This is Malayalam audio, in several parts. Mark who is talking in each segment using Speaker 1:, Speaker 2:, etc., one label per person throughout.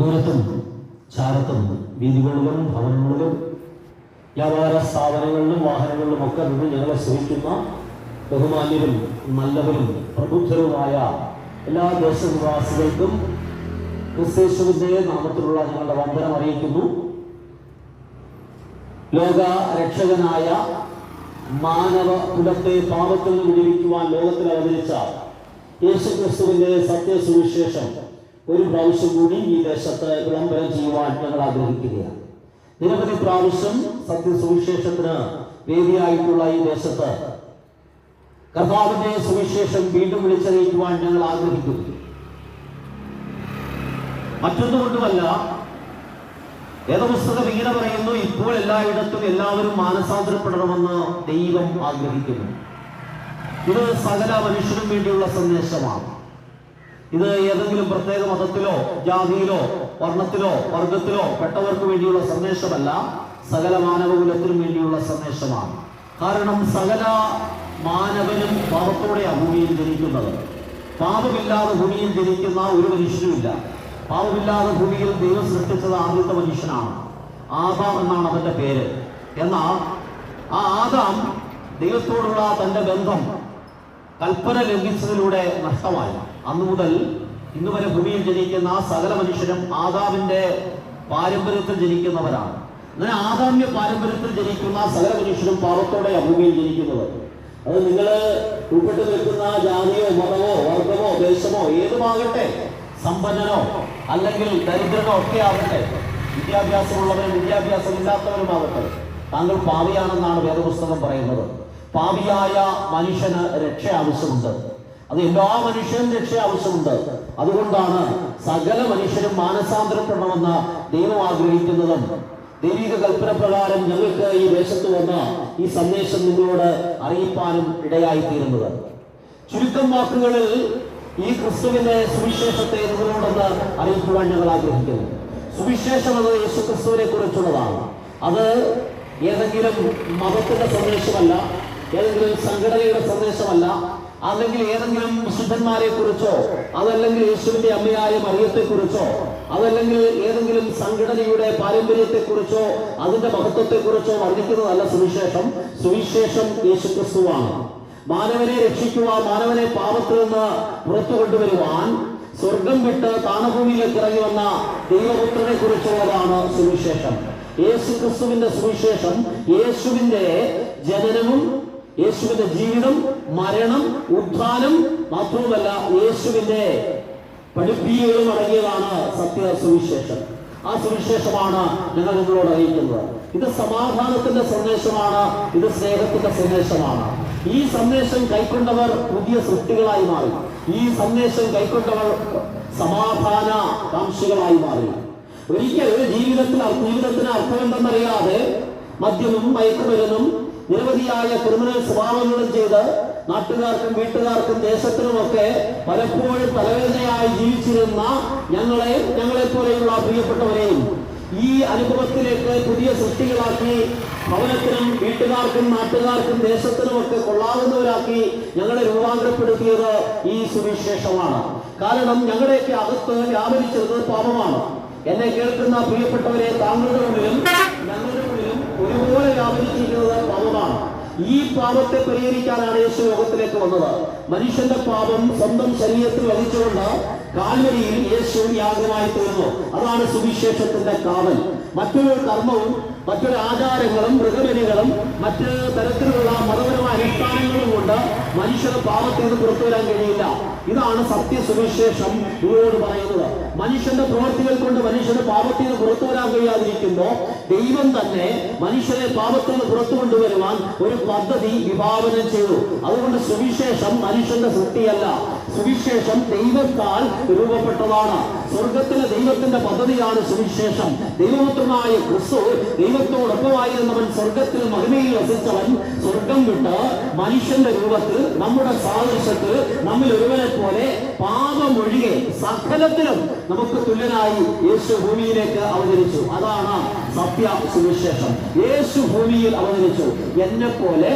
Speaker 1: ദൂരത്തും ചാരത്തും വീതികളിലും ഭവനങ്ങളിലും വ്യാപാര സ്ഥാപനങ്ങളിലും വാഹനങ്ങളിലും ഒക്കെ നിന്ന് ഞങ്ങളെ ശ്രമിക്കുന്ന ബഹുമാന്യരും നല്ലവരും പ്രബുദ്ധരുമായ എല്ലാ ദേശനിവാസികൾക്കും ക്രിസ്തേശ്വരന്റെ നാമത്തിലുള്ള ഞങ്ങളുടെ വന്ദനം അറിയിക്കുന്നു. ലോക രക്ഷകനായ മാനവ കുലത്തെ പാപത്തിൽ നിന്ന് വിടിവിക്കുവാൻ ലോകത്തിൽ അവതരിച്ച യേശു ക്രിസ്തുവിന്റെ സത്യസുവിശേഷം ഒരു പ്രാവശ്യം കൂടി ഈ ദേശത്ത് വിളംബരം ചെയ്യുവാൻ ഞങ്ങൾ ആഗ്രഹിക്കുകയാണ്. നിരവധി പ്രാവശ്യം സത്യസുവിശേഷത്തിന് വേദിയായിട്ടുള്ള ഈ ദേശത്ത് കർത്താവിന്റെ സുവിശേഷം വീണ്ടും വിളിച്ചറിയിക്കുവാൻ ഞങ്ങൾ ആഗ്രഹിക്കുന്നു. മറ്റൊന്നുകൊണ്ടുമല്ല വേദപുസ്തകം ഇങ്ങനെ പറയുന്നു ഇപ്പോൾ എല്ലായിടത്തും എല്ലാവരും മാനസാന്തരപ്പെടണമെന്ന് ദൈവം ആഗ്രഹിക്കുന്നു. ഇത് സകല മനുഷ്യനും വേണ്ടിയുള്ള സന്ദേശമാണ്. ഇത് ഏതെങ്കിലും പ്രത്യേക മതത്തിലോ ജാതിയിലോ വർണത്തിലോ വർഗത്തിലോ പെട്ടവർക്ക് വേണ്ടിയുള്ള സന്ദേശമല്ല സകല മാനവകുലത്തിനും വേണ്ടിയുള്ള സന്ദേശമാണ്. കാരണം സകല മാനവനും പാപത്തോടെ ഭൂമിയിൽ ജനിക്കുന്നത്. പാപമില്ലാതെ ഭൂമിയിൽ ജനിക്കുന്ന ഒരു മനുഷ്യനുമില്ല. പാപമില്ലാതെ ഭൂമിയിൽ ദൈവം സൃഷ്ടിച്ചത് ആദ്യത്തെ മനുഷ്യനാണ്. ആദാം എന്നാണ് അവന്റെ പേര്. എന്നാൽ ആ ആദാം ദൈവത്തോടുള്ള തന്റെ ബന്ധം കൽപ്പന ലംഘിച്ചതിലൂടെ നഷ്ടമായി. അന്നു മുതൽ ഇന്ന് വരെ ഭൂമിയിൽ ജനിക്കുന്ന സകല മനുഷ്യരും ആദാമിന്റെ പാരമ്പര്യത്തിൽ ജനിക്കുന്നവരാണ്. അങ്ങനെ ആദാമ്യ പാരമ്പര്യത്തിൽ ജനിക്കുന്ന സകല മനുഷ്യരും പാപത്തോടെ ഭൂമിയിൽ ജനിക്കുന്നത്. അത് നിങ്ങൾ ഉൾപ്പെട്ടു നിൽക്കുന്ന ജാതിയോ മതമോ വർഗമോ ദേശമോ ഏതുമാകട്ടെ സമ്പന്നനോ അല്ലെങ്കിൽ ദരിദ്രനോ ഒക്കെ ആവട്ടെ വിദ്യാഭ്യാസമുള്ളവരും വിദ്യാഭ്യാസം ഇല്ലാത്തവരുമാകട്ടെ താങ്കൾ പാവിയാണെന്നാണ് വേദപുസ്തകം പറയുന്നത്. പാവിയായ മനുഷ്യന് രക്ഷ ആവശ്യമുണ്ട്. അത് എല്ലാ മനുഷ്യനും രക്ഷ ആവശ്യമുണ്ട്. അതുകൊണ്ടാണ് സകല മനുഷ്യരും മാനസാന്തരപ്പെടണമെന്ന് ദൈവം ആഗ്രഹിക്കുന്നതും. ദൈവിക കൽപ്പന പ്രകാരം ഞങ്ങൾക്ക് ഈ ദേശത്ത് വന്ന ഈ സന്ദേശം നിങ്ങളോട് അറിയിപ്പാനും ഇടയായിത്തീരുന്നത്. ചുരുക്കം വാക്കുകളിൽ ഈ ക്രിസ്തുവിന്റെ സുവിശേഷത്തെ നിങ്ങളോടൊന്ന് അറിയിക്കുവാൻ ഞങ്ങൾ ആഗ്രഹിക്കുന്നു. സുവിശേഷം എന്നത് യേശു ക്രിസ്തുവിനെ കുറിച്ചുള്ളതാണ്. അത് ഏതെങ്കിലും മതത്തിന്റെ സന്ദേശമല്ല ഏതെങ്കിലും സംഘടനയുടെ സന്ദേശമല്ല അല്ലെങ്കിൽ ഏതെങ്കിലും പ്രസിദ്ധന്മാരെ കുറിച്ചോ അതല്ലെങ്കിൽ യേശുവിന്റെ അമ്മയായ മറിയത്തെ കുറിച്ചോ അതല്ലെങ്കിൽ ഏതെങ്കിലും സംഘടനയുടെ പാരമ്പര്യത്തെ കുറിച്ചോ അതിന്റെ മഹത്വത്തെ കുറിച്ചോ വർണിക്കുന്നതല്ല സുവിശേഷം. സുവിശേഷം യേശുക്രിസ്തുവാണ്. മാനവനെ രക്ഷിക്കുവാൻ മാനവനെ പാപത്തിൽ നിന്ന് പുറത്തു കൊണ്ടുവരുവാൻ സ്വർഗം വിട്ട് താണഭൂമിയിലേക്ക് ഇറങ്ങി വന്ന ദൈവപുത്രനെ കുറിച്ചുള്ളതാണ് സുവിശേഷം. യേശു ക്രിസ്തുവിന്റെ സുവിശേഷം യേശുവിന്റെ ജനനവും യേശുവിന്റെ ജീവിതം മരണം ഉത്ഥാനം മാത്രവുമല്ല യേശുവിന്റെ പഠിപ്പിക്കുകയും അടങ്ങിയതാണ് സത്യ സുവിശേഷം. ആ സുവിശേഷമാണ് ഞങ്ങൾ നിങ്ങളോട് അറിയിക്കുന്നത്. ഇത് സമാധാനത്തിന്റെ സന്ദേശമാണ് ഇത് സ്നേഹത്തിന്റെ സന്ദേശമാണ്. ഈ സന്ദേശം കൈക്കൊണ്ടവർ പുതിയ സൃഷ്ടികളായി മാറി. ഈ സന്ദേശം കൈക്കൊണ്ടവർ സമാധാന കാംക്ഷികളായി മാറി. ഒരിക്കൽ ജീവിതത്തിൽ ജീവിതത്തിന് അർത്ഥമെന്തെന്നറിയാതെ മദ്യവും മയക്കുമരുന്നും നിരവധിയായ ക്രിമിനൽ സ്വഭാവങ്ങളും ചെയ്ത് നാട്ടുകാർക്കും വീട്ടുകാർക്കും ദേശത്തിനുമൊക്കെ പലപ്പോഴും തലവേദനയായി ജീവിച്ചിരുന്ന ഞങ്ങളെ ഞങ്ങളെ പോലെയുള്ള പ്രിയപ്പെട്ടവരെയും ഈ അനുഭവത്തിലേക്ക് പുതിയ സൃഷ്ടികളാക്കി ഭവനത്തിനും വീട്ടുകാർക്കും നാട്ടുകാർക്കും ദേശത്തിനുമൊക്കെ കൊള്ളാവുന്നവരാക്കി ഞങ്ങളെ രൂപാന്തരപ്പെടുത്തിയത് ഈ സുവിശേഷമാണ്. കാരണം ഞങ്ങളുടെയൊക്കെ അകത്ത് വ്യാപരിച്ചിരുന്നത് പാപമാണ്. എന്നെ കേൾക്കുന്ന പ്രിയപ്പെട്ടവരെ താങ്കളുടെ മുന്നിലും ഞങ്ങളുടെ ഒരുപോലെ വ്യാപരിച്ചിരിക്കുന്നത് പാപമാണ്. ഈ പാപത്തെ പരിഹരിക്കാനാണ് യേശു ലോകത്തിലേക്ക് വന്നത്. മനുഷ്യന്റെ പാപം സ്വന്തം ശരീരത്തിൽ വഹിച്ചുകൊണ്ട് കാൽവരിയിൽ യേശു യാഗമായി തീർന്നു. അതാണ് സുവിശേഷത്തിന്റെ കാവൽ. മറ്റൊരു കർമ്മവും മറ്റൊരു ആചാരങ്ങളും മൃഗബലികളും മറ്റ് തരത്തിലുള്ള മതപരമായ അനുഷ്ഠാനങ്ങളും കൊണ്ട് മനുഷ്യന് പാപത്തിൽ നിന്ന് പുറത്തു വരാൻ കഴിയില്ല. ഇതാണ് സത്യസുവിശേഷം സുവിശേഷം നിങ്ങളോട് പറയുന്നത്. മനുഷ്യന്റെ പ്രവൃത്തികൾ കൊണ്ട് മനുഷ്യന് പാപത്തിൽ നിന്ന് പുറത്തു വരാൻ കഴിയാതിരിക്കുമ്പോൾ ദൈവം തന്നെ മനുഷ്യനെ പാപത്തിൽ നിന്ന് പുറത്തു കൊണ്ടുവരുവാൻ ഒരു പദ്ധതി വിഭാവനം ചെയ്തു. അതുകൊണ്ട് സുവിശേഷം മനുഷ്യന്റെ സൃഷ്ടിയല്ല. സുവിശേഷം ദൈവത്താൽ രൂപപ്പെട്ടതാണ്. സ്വർഗത്തിലെ ദൈവത്തിന്റെ പദ്ധതിയാണ് സുവിശേഷം. ദൈവപുത്രനായ ക്രിസ്തു ദൈവത്തോടൊപ്പമായിരുന്നവൻ സ്വർഗത്തിൽ മഹിമയിൽ വസിച്ചവൻ സ്വർഗം വിട്ട് മനുഷ്യന്റെ രൂപത്തിൽ നമ്മുടെ സാദൃശ്യത്തിൽ നമ്മിൽ ഒരുവനെ പോലെ പാപമൊഴികെ സകലത്തിലും നമുക്ക് തുല്യനായി യേശു ഭൂമിയിലേക്ക് അവതരിച്ചു. അതാണ് സത്യ സുവിശേഷം. യേശു ഭൂമിയിൽ അവതരിച്ചു. എന്നെ പോലെ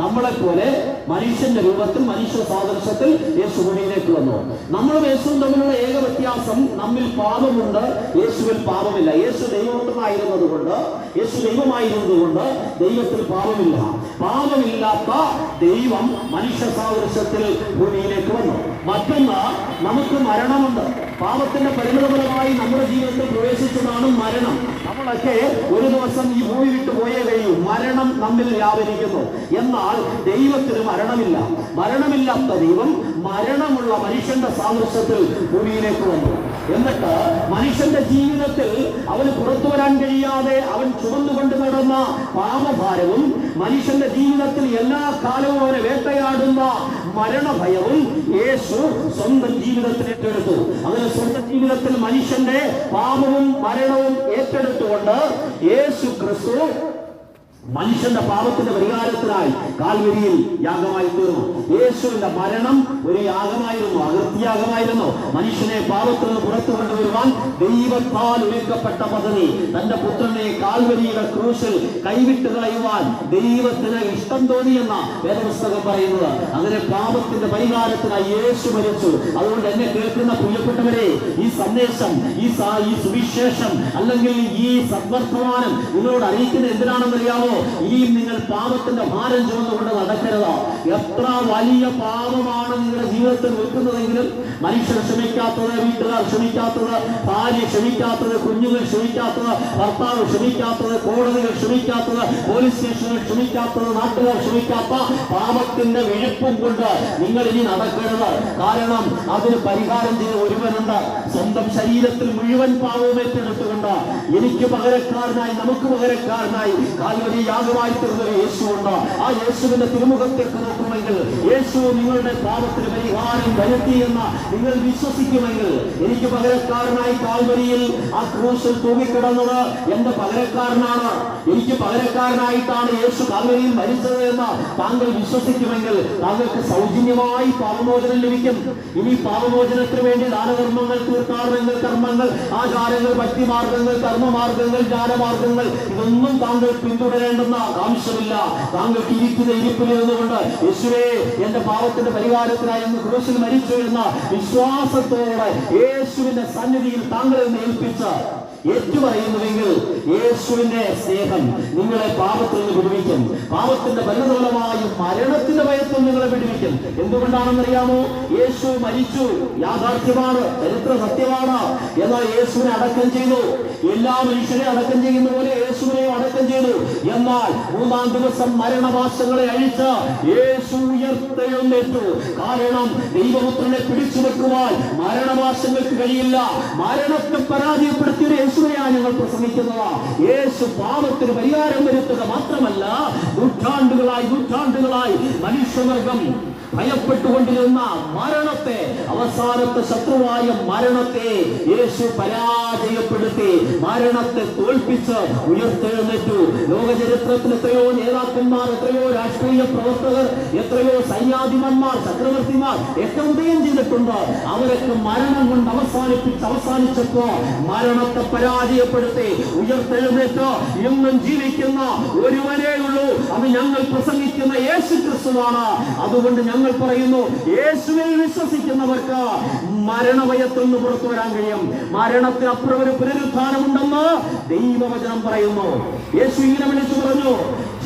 Speaker 1: നമ്മളെ പോലെ മനുഷ്യന്റെ രൂപത്തിൽ മനുഷ്യ സാദൃശ്യത്തിൽ യേശു ഭൂമിയിലേക്ക് വന്നു. നമ്മളും യേശുവും തമ്മിലുള്ള ഏക വ്യത്യാസം നമ്മിൽ പാപമുണ്ട് യേശുവിൽ പാപമില്ല. യേശു ദൈവപുത്രനായിരുന്നത് കൊണ്ട് യേശു ദൈവമായിരുന്നത് കൊണ്ട് ദൈവത്തിൽ പാപമില്ല. പാപമില്ലാത്ത ദൈവം മനുഷ്യ സാദൃശ്യത്തിൽ ഭൂമിയിലേക്ക് വന്നു. മറ്റൊന്ന് നമുക്ക് മരണമുണ്ട്. പാപത്തിന്റെ പരിമിതപരമായി നമ്മുടെ ജീവിതത്തിൽ പ്രവേശിച്ചതാണ് മരണം. നമ്മളൊക്കെ ഒരു ദിവസം ഈ ഭൂമി വിട്ടു പോയേ കഴിയൂ. മരണം നമ്മിൽ വ്യാപരിക്കുന്നു. എന്നാൽ ദൈവത്തിന് മരണമില്ല. മരണമില്ലാത്ത ദൈവം മരണമുള്ള മനുഷ്യന്റെ സാദൃശ്യത്തിൽ ഭൂമിയിലേക്ക് വന്നു. എന്നിട്ട് മനുഷ്യന്റെ ജീവിതത്തിൽ അവന് പുറത്തു വരാൻ കഴിയാതെ അവൻ ചുമന്നുകൊണ്ട് നടന്ന പാപഭാരവും മനുഷ്യന്റെ ജീവിതത്തിൽ എല്ലാ കാലവും അവനെ വേട്ടയാടുന്ന മരണഭയവും യേശു സ്വന്തം ജീവിതത്തിൽ ഏറ്റെടുത്തു. അങ്ങനെ സ്വന്തം ജീവിതത്തിൽ മനുഷ്യന്റെ പാപവും മരണവും ഏറ്റെടുത്തുകൊണ്ട് യേശു ക്രിസ്തു മനുഷ്യന്റെ പാപത്തിന്റെ പരിഹാരത്തിനായി കാൽവരിയിൽ യാഗമായി തീർന്നു. യേശുവിന്റെ മരണം ഒരു യാഗമായിരുന്നു അകൃത്യാഗമായിരുന്നു മനുഷ്യനെ പാപത്തിൽ നിന്ന് പുറത്തു കൊണ്ടുവരുവാൻ ദൈവത്താൽ ഒരുക്കപ്പെട്ട പദ്ധതി. തന്റെ പുത്രനെ കാൽവരിയുടെ ക്രൂശിൽ കൈവിട്ട് കളയുവാൻ ദൈവത്തിന് ഇഷ്ടം തോന്നിയെന്ന വേദപുസ്തകം പറയുന്നത്. അങ്ങനെ പാപത്തിന്റെ പരിഹാരത്തിനായി യേശു മരിച്ചു. അതുകൊണ്ട് എന്നെ കേൾക്കുന്ന പ്രിയപ്പെട്ടവരെ ഈ സന്ദേശം ഈ സുവിശേഷം അല്ലെങ്കിൽ ഈ സദ്വർത്തമാനം നിങ്ങളോട് അറിയിക്കുന്നത് എന്തിനാണെന്നറിയാമോ? ഇനിയും നിങ്ങൾ പാപത്തിന്റെ ഭാരം ചുമന്നുകൊണ്ട് നടക്കരുത്? എത്ര വലിയ പാപമാണ് നിങ്ങളുടെ ജീവിതത്തിൽ നിൽക്കുന്നതെങ്കിലും മനുഷ്യർ ക്ഷമിക്കാത്തത് വീട്ടുകാർ ക്ഷമിക്കാത്തത് ഭാര്യ ക്ഷമിക്കാത്തത് കുഞ്ഞുങ്ങൾ ക്ഷമിക്കാത്തത് ഭർത്താവ് ക്ഷമിക്കാത്തത് കോടതികൾ ക്ഷമിക്കാത്തത് പോലീസ് സ്റ്റേഷനുകൾ ക്ഷമിക്കാത്തത് നാട്ടുകാർ ക്ഷമിക്കാത്ത പാപത്തിന്റെ വിഴുപ്പും കൊണ്ട് നിങ്ങൾ ഇനി നടക്കരുത്. കാരണം അതിന് പരിഹാരം ചെയ്ത ഒരുവനുണ്ട്. സ്വന്തം ശരീരത്തിൽ മുഴുവൻ പാവവും ഏറ്റെടുത്തുകൊണ്ട് എനിക്ക് പകരക്കാരനായി നമുക്ക് പകരക്കാരനായി കാൽവരി യാഗമായി യേശു യേശുണ്ട് ആ യേശുവിന്റെ തിരുമുഖത്തേക്ക് നോക്കുമെങ്കിൽ യേശു നിങ്ങളുടെ പാപത്തിന് പരിഹാരം വരുത്തി എന്ന് നിങ്ങൾ വിശ്വസിക്കുമെങ്കിൽ എനിക്ക് പകരക്കാരനായി കാൽവരിയിൽ ആ ക്രൂശിൽ തൂങ്ങിക്കിടന്നത് എന്റെ പകരക്കാരനാണ്. എനിക്ക് പകരക്കാരനായിട്ടാണ് യേശു കാൽവരിയിൽ മരിച്ചത് എന്ന് താങ്കൾ വിശ്വസിക്കുമെങ്കിൽ താങ്കൾക്ക് സൗജന്യമായി പാപമോചനം ലഭിക്കും. ഇനി പാപമോചനത്തിന് വേണ്ടി ദാനകർമ്മങ്ങൾ തീർത്ഥാടനങ്ങൾ കർമ്മങ്ങൾ ആചാരങ്ങൾ ഭക്തിമാർഗങ്ങൾ കർമ്മമാർഗങ്ങൾ ജ്ഞാനമാർഗങ്ങൾ ഇതൊന്നും താങ്കൾ പിന്തുടരേണ്ടെന്ന ആവശ്യമില്ല. താങ്കൾക്ക് ഇരിക്കുന്ന ഇരിപ്പിൽ നിന്നുകൊണ്ട് യേശുവേ എന്റെ പാപത്തിന്റെ പരിഹാരത്തിനായി ക്രൂശിൽ മരിച്ചു എന്ന വിശ്വാസത്തോടെ യേശുവിന്റെ സന്നിധിയിൽ താങ്കളെ ഏൽപ്പിച്ച് ഏറ്റുപറയുന്നുവെങ്കിൽ യേശുവിന്റെ സ്നേഹം നിങ്ങളെ പാപത്തിൽ നിന്ന് വിടുവിക്കും. പാപത്തിന്റെ പരിണതഫലമായി മരണത്തിന്റെ ഭയത്തിൽ നിങ്ങളെ വിടുവിക്കും. എന്തുകൊണ്ടാണെന്നറിയാമോ? യേശു മരിച്ചു. യാഥാർത്ഥ്യമാണ് ചരിത്ര സത്യമാണ് എന്നാൽ യേശുവിനെ അടക്കം ചെയ്തു. എല്ലാ മനുഷ്യരെ അടക്കം ചെയ്യുന്ന പോലെ യേശുവിനെയും അടക്കം ചെയ്തു. എന്നാൽ മൂന്നാം ദിവസം മരണവാസങ്ങളെ അഴിച്ച് യേശു ഉയർത്തെഴുന്നേറ്റു. കാരണം ദൈവപുത്രനെ പിടിച്ചു വെക്കുവാൻ മരണവാസങ്ങൾക്ക് കഴിയില്ല. മരണത്തെ പരാജയപ്പെടുത്തിയ ഒരു യേശുവിനെയാണ് ഞങ്ങൾ പ്രസംഗിക്കുന്നത് യേശു പാപത്തിന് പരിഹാരം വരുത്തുക മാത്രമല്ല നൂറ്റാണ്ടുകളായി നൂറ്റാണ്ടുകളായി മനുഷ്യവർഗം ഭയപ്പെട്ടുകൊണ്ടിരുന്ന മരണത്തെ അവസാനത്തെ ശത്രുവായ മരണത്തെ യേശു പരാജയപ്പെടുത്തി മരണത്തെ തോൽപ്പിച്ച് ഉയർത്തെഴുന്നേറ്റു. ലോക ചരിത്രത്തിൽ എത്രയോ നേതാക്കന്മാർ എത്രയോ രാഷ്ട്രീയ പ്രവർത്തകർ എത്രയോ സൈന്യാധിപന്മാർ ചക്രവർത്തിമാർ ഒക്കെ ഉദയം ചെയ്തിട്ടുണ്ട്. അവരൊക്കെ മരണം കൊണ്ട് അവസാനിപ്പിച്ച് അവസാനിച്ചപ്പോ മരണത്തെ പരാജയപ്പെടുത്തി ഉയർത്തെഴുന്നേറ്റ്. എന്നും ജീവിക്കുന്ന ഒരുവനേ ഉള്ളൂ അത് ഞങ്ങൾ പ്രസംഗിക്കുന്ന യേശു ക്രിസ്തുവാണ് അതുകൊണ്ട് ഞങ്ങൾ പറയുന്നു. യേശുവിൽ വിശ്വസിക്കുന്നവർക്ക് മരണഭയത്തിൽ നിന്ന് പുറത്തു വരാൻ കഴിയും. മരണത്തിനപ്പുറം ഒരു പുനരുദ്ധാനമുണ്ടെന്ന് ദൈവവചനം പറയുന്നു. യേശു ഇങ്ങനെ വിളിച്ചു പറഞ്ഞു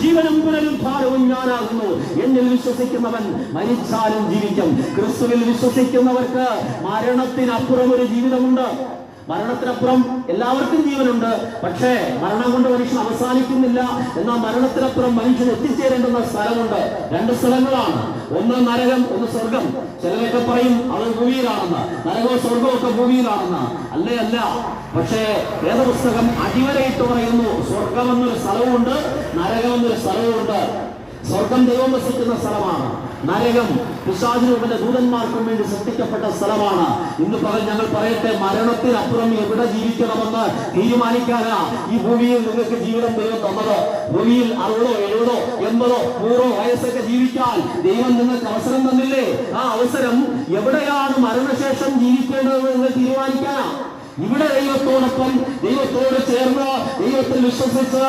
Speaker 1: ജീവനും പുനരുദ്ധാരവും ഞാനാകുന്നു. എന്നിൽ വിശ്വസിക്കുന്നവൻ മരിച്ചാലും ജീവിക്കും. ക്രിസ്തുവിൽ വിശ്വസിക്കുന്നവർക്ക് മരണത്തിനപ്പുറം ഒരു ജീവിതമുണ്ട്. മരണത്തിനപ്പുറം എല്ലാവർക്കും ജീവനുണ്ട്. പക്ഷേ മരണം കൊണ്ട് മനുഷ്യൻ അവസാനിക്കുന്നില്ല. എന്നാൽ മരണത്തിനപ്പുറം മനുഷ്യൻ എത്തിച്ചേരേണ്ടുന്ന സ്ഥലമുണ്ട്. രണ്ട് സ്ഥലങ്ങളാണ്. ഒന്ന് നരകം ഒന്ന് സ്വർഗം. ചിലരൊക്കെ പറയും അത് ഭൂമിയിലാണെന്ന്. നരകവും സ്വർഗവും ഒക്കെ ഭൂമിയിലാണെന്ന്. അല്ലേ അല്ല. പക്ഷേ വേദപുസ്തകം അടിവരയിട്ട് പറയുന്നു സ്വർഗം എന്നൊരു സ്ഥലവുമുണ്ട് നരകം എന്നൊരു സ്ഥലവുമുണ്ട്. സ്വർഗം ദൈവം വസിക്കുന്ന സ്ഥലമാണ്. നരകം പിശാചിനുപന്റെ ദൂതന്മാർക്കും വേണ്ടി സൃഷ്ടിക്കപ്പെട്ട സ്ഥലമാണ്. ഇന്ന് പകൽ ഞങ്ങൾ പറയട്ടെ മരണത്തിനപ്പുറം എവിടെ ജീവിക്കണമെന്ന് തീരുമാനിക്കാനാ ഈ ഭൂമിയിൽ നിങ്ങൾക്ക് ജീവിതം ദൈവം തന്നത്. ഭൂമിയിൽ അറുപതോ എഴുപതോ എൺപതോ നൂറോ വയസ്സൊക്കെ ജീവിക്കാൻ ദൈവം നിങ്ങൾക്ക് അവസരം തന്നില്ലേ? ആ അവസരം എവിടെയാണ് മരണശേഷം ജീവിക്കേണ്ടതെന്ന് നിങ്ങൾ തീരുമാനിക്കാനാ? ഇവിടെ ദൈവത്തോടൊപ്പം ദൈവത്തോട് ചേർന്ന് ദൈവത്തിൽ വിശ്വസിച്ച്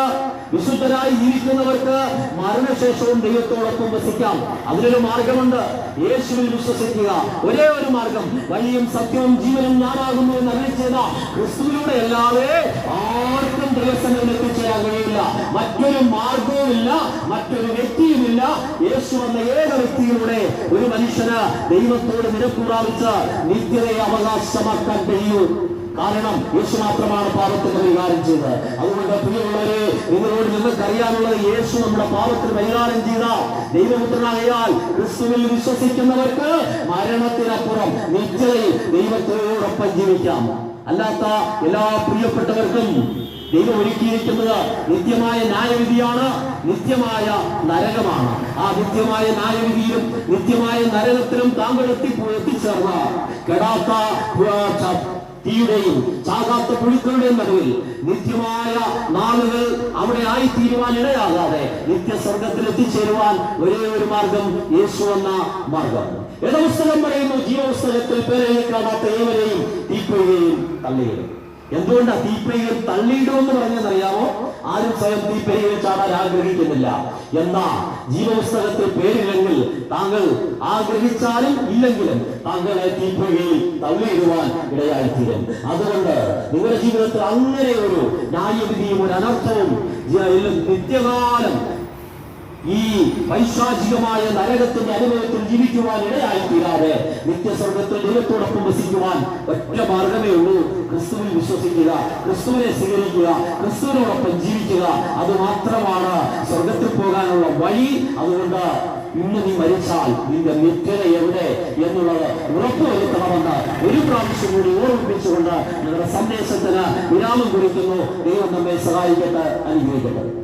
Speaker 1: വിശുദ്ധരായി ജീവിക്കുന്നവർക്ക് മരണശേഷവും ദൈവത്തോടൊപ്പം വസിക്കാം. അതിനൊരു മാർഗമുണ്ട്. യേശുവിൽ വിശ്വസിക്കുക. ഒരേ ഒരു മാർഗം. വഴിയും സത്യവും ജീവനും ഞാനാകുന്നു എന്ന് അറിയി ചെയ്ത ക്രിസ്തുവിലൂടെ അല്ലാതെ ആർക്കും ദൈവസനം എത്തിച്ചേരാൻ കഴിയില്ല. മറ്റൊരു മാർഗവുമില്ല. മറ്റൊരു വ്യക്തിയുമില്ല. യേശു എന്ന ഏക വ്യക്തിയിലൂടെ ഒരു മനുഷ്യന് ദൈവത്തോട് നിരക്കുറാവിച്ച് നിത്യതയെ അവകാശമാക്കാൻ കഴിയൂ. കാരണം യേശു മാത്രമാണ് പാപത്തിന് പരിഹാരം ചെയ്തത്. അതുകൊണ്ട് പ്രിയമുള്ളവരെ നിങ്ങളോട് നിങ്ങൾക്കറിയാനുള്ളത് യേശു നമ്മുടെ പാപത്തിന് പരിഹാരം ചെയ്ത ദൈവപുത്രനായാൽ ക്രിസ്തുവിൽ വിശ്വസിക്കുന്നവർക്ക് മരണത്തിനപ്പുറം നിത്യതയിൽ ദൈവത്തോടൊപ്പം ജീവിക്കാം. അല്ലാത്ത എല്ലാ പ്രിയപ്പെട്ടവർക്കും ദൈവം ഒരുക്കിയിരിക്കുന്നത് നിത്യമായ ന്യായവിധിയാണ് നിത്യമായ നരകമാണ്. ആ നിത്യമായ ന്യായവിധിയിലും നിത്യമായ നരകത്തിലും താങ്കൾ എത്തിപ്പോ എത്തിച്ചേർന്ന. കെടാത്ത തീയുടെയും ചാകാത്ത പുഴുക്കളുടെയും നടുവിൽ നിത്യമായ നാളുകൾ അവിടെ ആയിത്തീരുവാൻ ഇടയാകാതെ നിത്യസ്വർഗത്തിൽ എത്തിച്ചേരുവാൻ ഒരേ ഒരു മാർഗം യേശു എന്ന മാർഗം. വേദപുസ്തകം പറയുന്നു ജീവപുസ്തകത്തിൽ പേരെയും കാണാത്ത ഏവരെയും തീപ്പൊയ്കയും തള്ളിയിടും. എന്തുകൊണ്ടാണ് തീപ്പരികൾ തള്ളിയിടുമെന്ന് പറഞ്ഞെന്നറിയാമോ ആരും സ്വയം തീപ്പരികൾ ചാടാൻ ആഗ്രഹിക്കുന്നില്ല. എന്നാ ജീവപുസ്തകത്തിൽ പേരില്ലെങ്കിൽ താങ്കൾ ആഗ്രഹിച്ചാലും ഇല്ലെങ്കിലും താങ്കളെ തീപ്പുകയിൽ തള്ളിയിടുവാൻ ഇടയായിത്തീരും. അതുകൊണ്ട് നിങ്ങളുടെ ജീവിതത്തിൽ അങ്ങനെ ഒരു ന്യായവിധിയും ഒരു അനർത്ഥവും നിത്യകാലം ഈ പൈശാചികമായ നരകത്തിന്റെ അനുഭവത്തിൽ ജീവിക്കുവാൻ ഇടയായി തീരാതെ നിത്യസ്വർഗത്തിൽ ദൈവത്തോടൊപ്പം വസിക്കുവാൻ ഒറ്റ മാർഗമേ ഉള്ളൂ. ക്രിസ്തുവിൽ വിശ്വസിക്കുക ക്രിസ്തുവിനെ സ്വീകരിക്കുക ക്രിസ്തുവിനോടൊപ്പം ജീവിക്കുക. അത് മാത്രമാണ് സ്വർഗത്തിൽ പോകാനുള്ള വഴി. അതുകൊണ്ട് ഇന്ന് നീ മരിച്ചാൽ നിന്റെ നിത്യത എവിടെ എന്നുള്ളത് ഉറപ്പുവരുത്തണമെന്ന് ഒരു പ്രാവശ്യം കൂടി ഓർമ്മിപ്പിച്ചുകൊണ്ട് നിങ്ങളുടെ സന്ദേശത്തിന് വിരാമം കുറിക്കുന്നു. ദൈവം നമ്മെ സഹായിക്കട്ടെ അനുഗ്രഹിക്കട്ടെ.